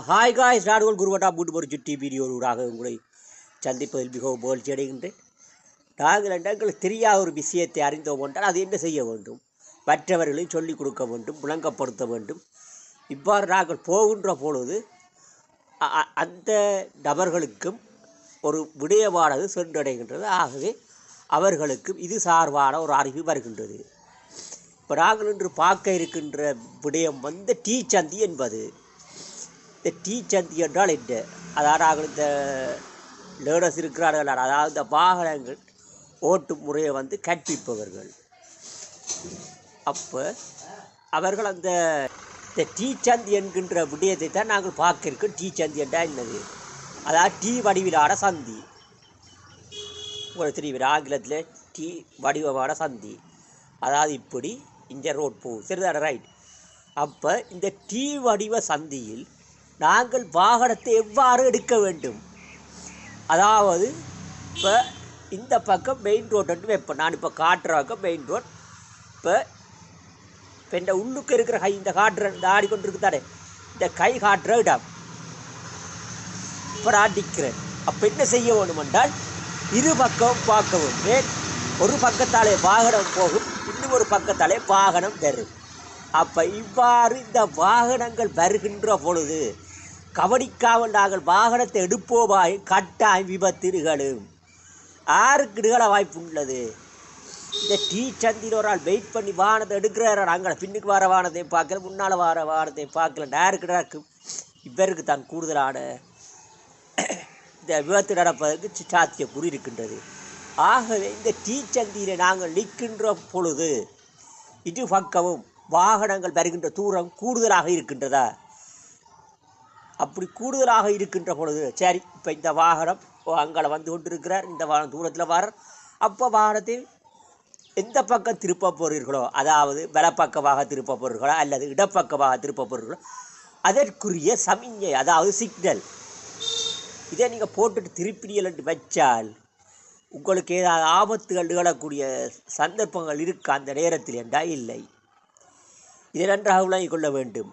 Hi guys நாடுகள் குருவட்டா பூட்டு ஒரு சுட்டி வீடியோடாக உங்களை சந்திப்பதில் மிகவும் மகிழ்ச்சி அடைகின்றேன் நாங்கள் எங்களுக்கு தெரியாத ஒரு விஷயத்தை அறிந்தோம் என்றால் அது என்ன செய்ய வேண்டும் மற்றவர்களையும் சொல்லிக் கொடுக்க வேண்டும் விளங்கப்படுத்த வேண்டும் இவ்வாறு நாங்கள் போகின்ற பொழுது அந்த நபர்களுக்கும் ஒரு விடயமானது சென்றடைகின்றது ஆகவே அவர்களுக்கும் இது சார்பான ஒரு அறிவு வருகின்றது இப்போ நாங்கள் இன்று பார்க்க இருக்கின்ற விடயம் வந்து டீ சந்தி என்பது இந்த டீ சந்தி என்றால் என்ன அதாவது அவர்கள் இந்த லேர்னர்ஸ் இருக்கிறார்கள். அதாவது இந்த வாகனங்கள் ஓட்டும் முறையை வந்து கற்பிப்பவர்கள். அப்போ அவர்கள் அந்த இந்த டீ சந்தி என்கின்ற விடயத்தை தான் நாங்கள் பார்க்க இருக்கோம் டீ சந்தி என்றால் என்னது? அதாவது டீ வடிவிலான சந்தி. உங்களுக்கு தெரியும் ஆங்கிலத்தில் டீ வடிவமான சந்தி. அதாவது இப்படி இந்த ரோட் போகும். சரிதான ரைட் அப்போ இந்த டீ வடிவ சந்தியில் நாங்கள் வாகனத்தை எவ்வாறு எடுக்க வேண்டும்? அதாவது இப்போ இந்த பக்கம் மெயின் ரோடுன்னு வைப்பேன் நான் இப்போ காட்டுற பக்கம் மெயின் ரோட் இப்போ இப்போ இந்த உள்ளுக்கு இருக்கிற கை இந்த காட்டுற இந்த ஆடிக்கொண்டு தானே இந்த கை காட்டுற இடம். இப்போ நான் அப்போ என்ன செய்ய வேண்டும் என்றால் இரு பக்கம் பார்க்க வேண்டும் ஒரு பக்கத்தாலே வாகனம் போகும் இன்னும் ஒரு பக்கத்தாலே வாகனம் வரும். அப்போ இவ்வாறு இந்த வாகனங்கள் வருகின்ற பொழுது கவனிக்காமல் நாங்கள் வாகனத்தை எடுப்போமாய் கட்டாய் விபத்து நிகழும் யாருக்கு நிகழ வாய்ப்பு உள்ளது. இந்த டீ சந்தியில் ஒரு ஆள் வெயிட் பண்ணி வாகனத்தை எடுக்கிறாரு? நாங்கள் பின்னுக்கு வர வாகனத்தை பார்க்கல முன்னால் வர வாகனத்தை பார்க்கல. நேருக்கு நடக்கும் இவருக்கு தான் கூடுதலான இந்த விபத்து நடப்பதற்கு சாத்தியக்கூறு இருக்கின்றது. ஆகவே இந்த டீ சந்தியில் நாங்கள் நிற்கின்ற பொழுது இரு பக்கமும் வாகனங்கள் வருகின்ற தூரம் கூடுதலாக இருக்கின்றதா? அப்படி கூடுதலாக இருக்கின்ற பொழுது சரி இப்போ இந்த வாகனம் அங்கே வந்து கொண்டிருக்கிறார் இந்த வாகனம் தூரத்தில் வர அப்போ வாகனத்தை எந்த பக்கம் திருப்ப போகிறீர்களோ அதாவது வலப்பக்கமாக திருப்ப போகிறீர்களோ அல்லது இடப்பக்கமாக திருப்ப போகிறீர்களோ அதற்குரிய சமிஞ்சை அதாவது சிக்னல் இதை நீங்கள் போட்டுட்டு திருப்பிடியல் என்று வச்சால் உங்களுக்கு ஏதாவது ஆபத்துகள் நிகழக்கூடிய சந்தர்ப்பங்கள் இருக்கு? அந்த நேரத்தில் என்றால் இல்லை. இதை நன்றாக விளங்கிக் கொள்ள வேண்டும்.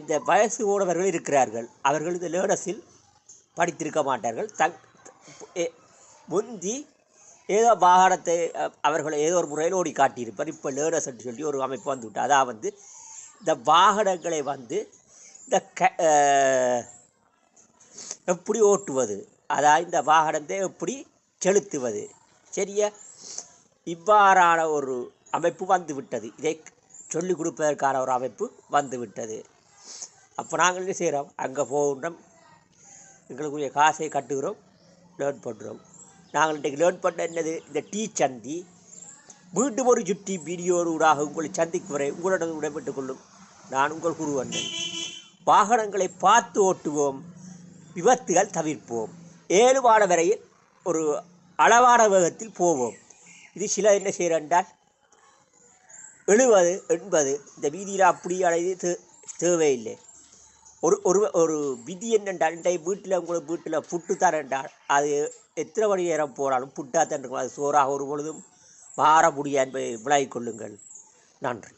இந்த வயசு ஓடவர்கள் இருக்கிறார்கள். அவர்கள் இந்த லேர்னஸில் படித்திருக்க மாட்டார்கள். தங் முந்தி ஏதோ வாகனத்தை அவர்களை ஏதோ ஒரு முறையில் ஓடி காட்டியிருப்பார். இப்போ லேர்னஸ் என்று சொல்லி ஒரு அமைப்பு வந்துவிட்டு அதான் அதாவது வந்து இந்த வாகனங்களை வந்து இந்த க எப்படி ஓட்டுவது? அதாவது இந்த வாகனத்தை எப்படி செலுத்துவது? சரியா? இவ்வாறான ஒரு அமைப்பு வந்து விட்டது இதை சொல்லிக் கொடுப்பதற்கான ஒரு அமைப்பு வந்துவிட்டது. அப்போ நாங்கள் என்ன செய்கிறோம் அங்கே போகின்றோம். எங்களுக்குரிய காசை கட்டுகிறோம். லேர்ன் பண்ணுறோம் நாங்கள் இன்றைக்கு லேர்ன் பண்ண என்னது? இந்த டீ சந்தி. மீண்டும் ஒரு சுட்டி வீடியோடாக உங்களை சந்திக்கு வரை உங்களிடம் விடைபெற்றுக் கொள்ளும் நான் உங்கள் குருவண்ணன். வாகனங்களை பார்த்து ஓட்டுவோம். விபத்துகள் தவிர்ப்போம். ஏழுவான வரையில் ஒரு அளவான வேகத்தில் போவோம். இது சில என்ன செய்கிறேன்டால் எழுபது எண்பது இந்த வீதியில் அப்படி அடைது தே- தேவையில்லை. ஒரு ஒரு ஒரு விதி என்னென்றால் இன்றைய வீட்டில் உங்களுக்கு வீட்டில் புட்டு தரேன்றால் அது எத்தனை மணி நேரம் போனாலும் புட்டாக தான் இருக்கும் அது சோறாக ஒரு பொழுதும் மாற முடியாது என்பதை விளங்கிக் கொள்ளுங்கள். நன்றி.